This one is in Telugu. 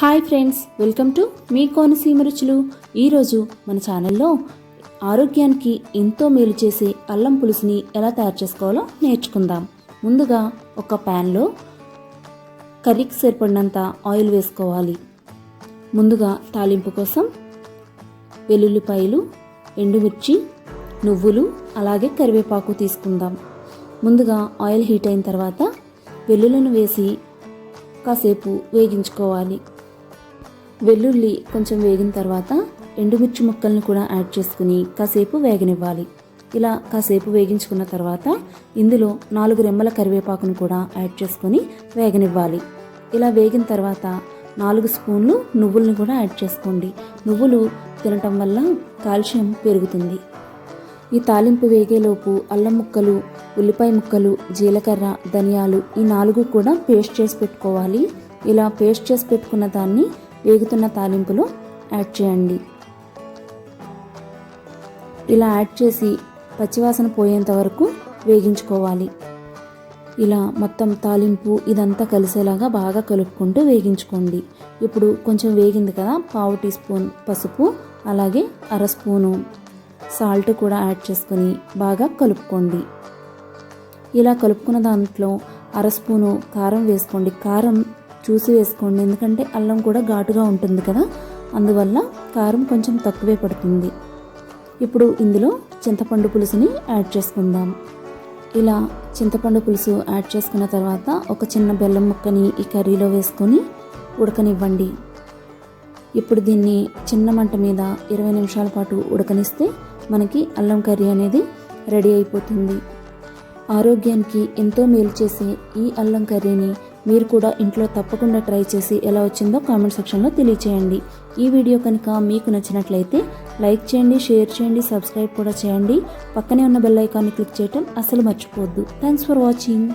హాయ్ ఫ్రెండ్స్ వెల్కమ్ టు మీ కోనసీమ రుచులు. ఈరోజు మన ఛానల్లో ఆరోగ్యానికి ఎంతో మేలు చేసే అల్లం పులుసుని ఎలా తయారు చేసుకోవాలో నేర్చుకుందాం. ముందుగా ఒక ప్యాన్లో కర్రీకి సరిపడినంత ఆయిల్ వేసుకోవాలి. ముందుగా తాలింపు కోసం వెల్లుల్లిపాయలు ఎండుమిర్చి నువ్వులు అలాగే కరివేపాకు తీసుకుందాం. ముందుగా ఆయిల్ హీట్ అయిన తర్వాత వెల్లుల్లిని వేసి కాసేపు వేగించుకోవాలి. వెల్లుల్లి కొంచెం వేగిన తర్వాత ఎండుమిర్చి ముక్కల్ని కూడా యాడ్ చేసుకుని కాసేపు వేగనివ్వాలి. ఇలా కాసేపు వేగించుకున్న తర్వాత ఇందులో నాలుగు రెమ్మల కరివేపాకును కూడా యాడ్ చేసుకొని వేగనివ్వాలి. ఇలా వేగిన తర్వాత నాలుగు స్పూన్లు నువ్వులను కూడా యాడ్ చేసుకోండి. నువ్వులు తినటం వల్ల కాల్షియం పెరుగుతుంది. ఈ తాలింపు వేగేలోపు అల్లం ముక్కలు ఉల్లిపాయ ముక్కలు జీలకర్ర ధనియాలు ఈ నాలుగు కూడా పేస్ట్ చేసి పెట్టుకోవాలి. ఇలా పేస్ట్ చేసి పెట్టుకున్న దాన్ని వేగుతున్న తాలింపులో యాడ్ చేయండి. ఇలా యాడ్ చేసి పచ్చివాసన పోయేంత వరకు వేగించుకోవాలి. ఇలా మొత్తం తాలింపు ఇదంతా కలిసేలాగా బాగా కలుపుకుంటూ వేగించుకోండి. ఇప్పుడు కొంచెం వేగింది కదా పావు టీ స్పూన్ పసుపు అలాగే అర స్పూను సాల్ట్ కూడా యాడ్ చేసుకొని బాగా కలుపుకోండి. ఇలా కలుపుకున్న దాంట్లో అర స్పూను కారం వేసుకోండి. కారం చూసి వేసుకోండి. ఎందుకంటే అల్లం కూడా ఘాటుగా ఉంటుంది కదా. అందువల్ల కారం కొంచెం తక్కువే పడుతుంది. ఇప్పుడు ఇందులో చింతపండు పులుసుని యాడ్ చేసుకుందాం. ఇలా చింతపండు పులుసు యాడ్ చేసుకున్న తర్వాత ఒక చిన్న బెల్లం ముక్కని ఈ కర్రీలో వేసుకొని ఉడకనివ్వండి. ఇప్పుడు దీన్ని చిన్న మంట మీద ఇరవై నిమిషాల పాటు ఉడకనిస్తే మనకి అల్లం కర్రీ అనేది రెడీ అయిపోతుంది. ఆరోగ్యానికి ఎంతో మేలు చేసే ఈ అల్లం కర్రీని మీరు కూడా ఇంట్లో తప్పకుండా ట్రై చేసి ఎలా వచ్చిందో కామెంట్ సెక్షన్లో తెలియచేయండి. ఈ వీడియో కనుక మీకు నచ్చినట్లయితే లైక్ చేయండి షేర్ చేయండి సబ్స్క్రైబ్ కూడా చేయండి. పక్కనే ఉన్న బెల్ ఐకాన్ని క్లిక్ చేయటం అసలు మర్చిపోవద్దు. Thanks for watching.